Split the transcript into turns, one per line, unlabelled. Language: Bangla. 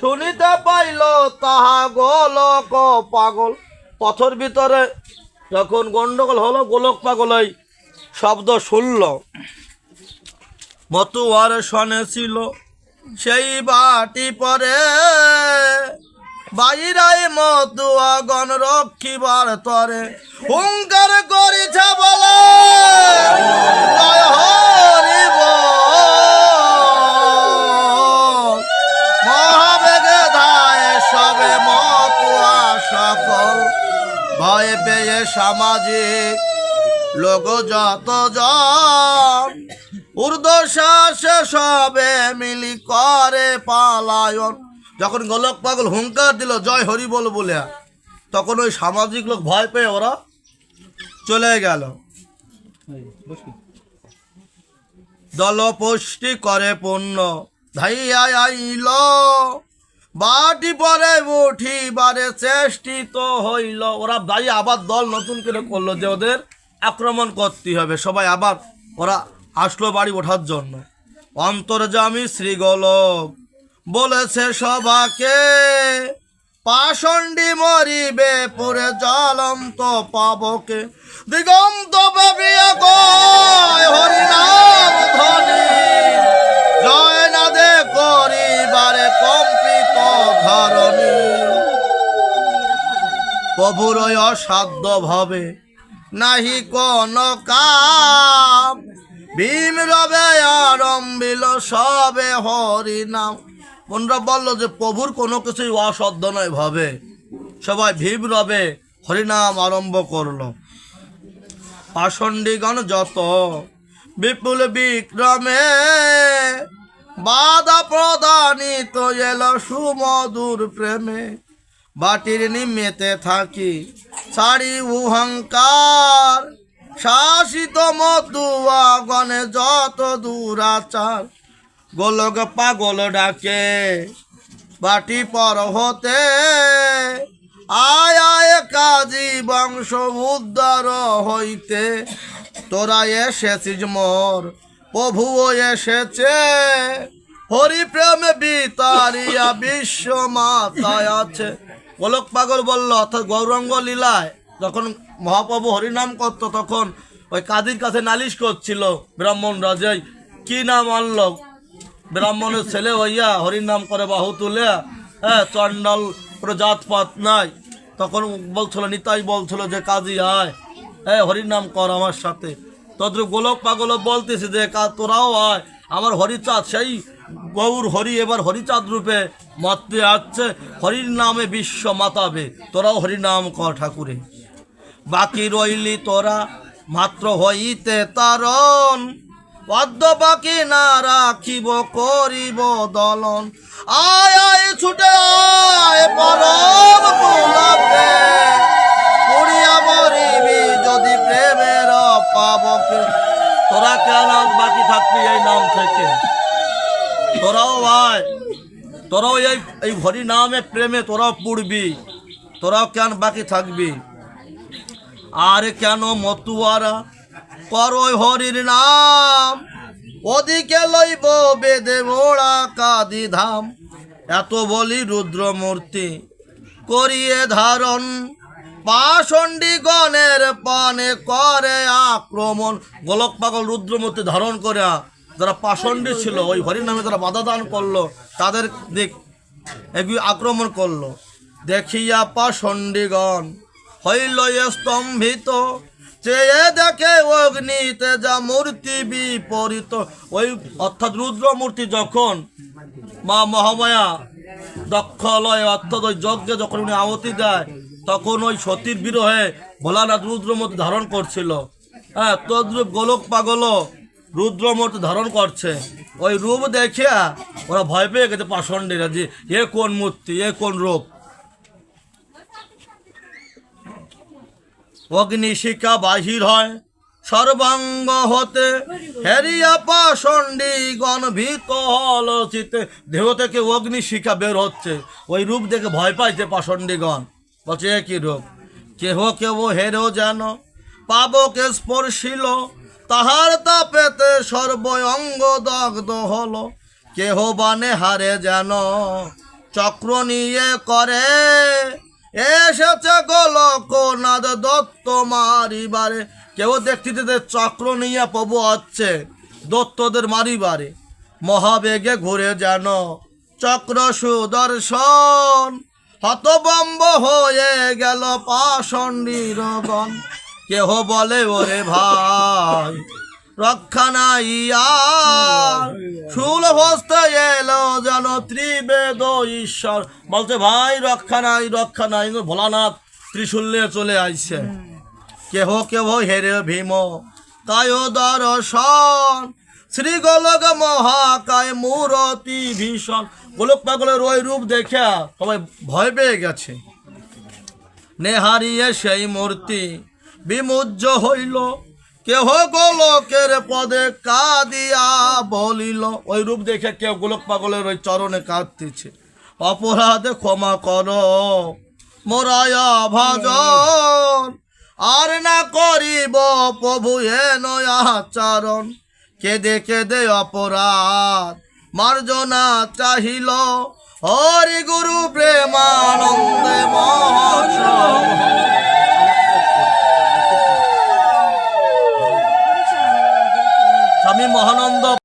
শুনিতে পাইল তাহা গোলক পাগল। পথর ভিতরে যখন গন্ডগোল হলো, গোলক পাগল এই শব্দ শুনল। মতুয়ার শনে ছিল, সেই বাটি পরে বাইরাই মতুয়া গণ রক্ষিবার তরে। হুঙ্কার করিছে বলে। সামাজিক লোক যত জন সবে মিলি করে পালায়ন। যখন গোলক পাগল হুঙ্কার দিল, জয় হরি বল বলে তখন ওই সামাজিক লোক ভয় পেয়ে ওরা চলে গেল। দল পুষ্টি করে পূর্ণ ধাইয়া আইল। বাটি পরে উঠিবারে চেষ্টিত হইল। ওরা দায়ী আবার দল নতুন করে করল যে ওদের আক্রমণ করতে হবে। সবাই আবার ওরা আসলো বাড়ি ওঠার জন্য। অন্তর্জামী শ্রীগোলক বলেছে সবাকে, পাষণ্ডি মরিবে, পুরে জ্বলন্ত পাবকে। দিগন্ত বেবিয়ে ওই অসাধ্য ভাবে। নাহি কোন কাম। ভীম রবে আরম্বিল সবে হরি নাম। মনরা বলল যে, প্রভুর কোনো কিছুই অসাধ্য নয় ভাবে। সবাই ভীম রবে হরিনাম আরম্ভ করল। পাষণ্ডীগণ যত বিপুল বিক্রমে বাধা প্রদানিত এলো সুমধুর প্রেমে। বাটির নিমেতে থাকি। সারি উহংকার, শাসিত মতুয়া গণে যত দূরাচার। গোলক পাগল ডাকে, বাটি পর হতে। আয় কাজী বংশ উদ্ধার হইতে। তোরা এসেছিস মোর প্রভুও এসেছে। হরি প্রেমে বিতারিয়া বিশ্ব মাতায় আছে। গোলক পাগল বলল, অর্থাৎ গৌরঙ্গ লীলায় যখন মহাপ্রভু হরিনাম করত, তখন ওই কাদির কাছে নালিশ করছিল ব্রাহ্মণ রাজাই, কি নাম আনলো? ব্রাহ্মণের ছেলে হইয়া হরিনাম করে বাহু তুলে হ্যাঁ চণ্ডাল জাতপাত নাই। তখন বলছিল, নিতাই বলছিল যে, কাজী, আয় হ্যাঁ হরিনাম কর আমার সাথে। তদ্রুপ গোলক পাগল বলতেছে যে তোরাও আয়, আমার হরিচাঁদ সেই গৌর হরি এবার হরিচাঁদ রূপে মাততে আসছে। হরির নামে বিশ্ব মাতাবে, তোরাও হরি নাম কর ঠাকুরে। বাকি রইলি তোরা, মাত্র হইতে তারণ। পদ্ম বাকি না রাখিব, করিব দলন। আয় আয়, ছুটে আয়, পরম পুলকে পুড়িয়া মরিবি যদি প্রেমের পাবকে তোরা কেন বাকি থাকবি এই নাম থেকে? তোরাও আয়। তোরাও এই এই হরি নামে প্রেমে তোরাও পুড়বি। তোরাও কেন বাকি থাকবি? আর কেন মতুয়ারা করয় হরির নাম? ওদিকে লইব বেদে মোড়া কাদি ধাম। এত বলি রুদ্রমূর্তি করিয়ে ধারণ। পাষণ্ডী গণের পানে করে আক্রমণ। গোলক পাগল রুদ্রমূর্তি ধারণ করে যারা পাষণ্ডী ছিল, ওই হরির নামে যারা বাধা দান করল, তাদের দিক এগুলি আক্রমণ করল। দেখিয়া পাষণ্ডীগণ হইল স্তম্ভিত, চেয়ে দেখে অগ্নিতে যা মূর্তি বিপরীত। ওই অর্থাৎ রুদ্র মূর্তি যখন মা মহামায়া দক্ষলয় অর্থাৎ ওই যজ্ঞে যখন উনি আহতি দেয়, তখন ওই সতীর বিরহে ভোলানাথ রুদ্রমূর্তি ধারণ করছিল। হ্যাঁ তদ্রূপ গোলক পাগল রুদ্রমূর্তি ধারণ করছে। ওই রূপ দেখিয়া ওরা ভয় পেয়ে গেছে পাষণ্ডীরা যে, এ কোন মূর্তি, এ কোন রূপ? অগ্নিশিখা বাহির হয়, সর্বাঙ্গ হতে হেরিয়া পাষণ্ডী গণ হল দেহ থেকে অগ্নিশিখা বের হচ্ছে। ওই রূপ দেখে ভয় পাইছে পাষণ্ডীগণ। বলছে একই রূপ? কেহ কেহ হেরেও যেন পাবকে স্পর্শিল। তাহার তাপেতে সর্ব অঙ্গ দগ্ধ হলো। কেহ বানে হারে যেন চক্র নিয়ে করে। এসেছে গোলকনাথ দত্ত মারিবারে। কেউ দেখতে চক্র নিয়ে প্রভু হচ্ছে, দত্তদের মারিবারে। মহাবেগে ঘুরে যেন চক্র সুদর্শন, হতবম্ব হয়ে গেল পাষণ নিরগণ কেহ বলে, ওরে ভাই, রক্ষা নাই আর। এলো যেন ত্রিবেদ ঈশ্বর। বলছে, ভাই, রক্ষা নাই রক্ষা নাই। ভোলানাথ ত্রিশূল নিয়ে চলে আইছে। কেহ কেহ হেরে ভীম। কায় দর্শন শ্রী গোলক মহাকায় মূরতি ভীষণ। গোলক পাগলের ওই রূপ দেখে সবাই ভয় পেয়ে গেছে। নেহারিয়ে সেই মূর্তি বিমুজ্জ হইল। কেহ গোলকের পদে কাঁদিয়া বলিল, ওই রূপ দেখে কেউ গোলক পাগলের ওই চরণে কাঁদতেছে। অপরাধে ক্ষমা কর, মোরায়া ভাজন। আর না করিব প্রভু এ আচরণ। কেদে কেদে অপরাধ মার্জনা চাহিল। হরি গুরু প্রেমানন্দে মহাশয়। 目も花んだ。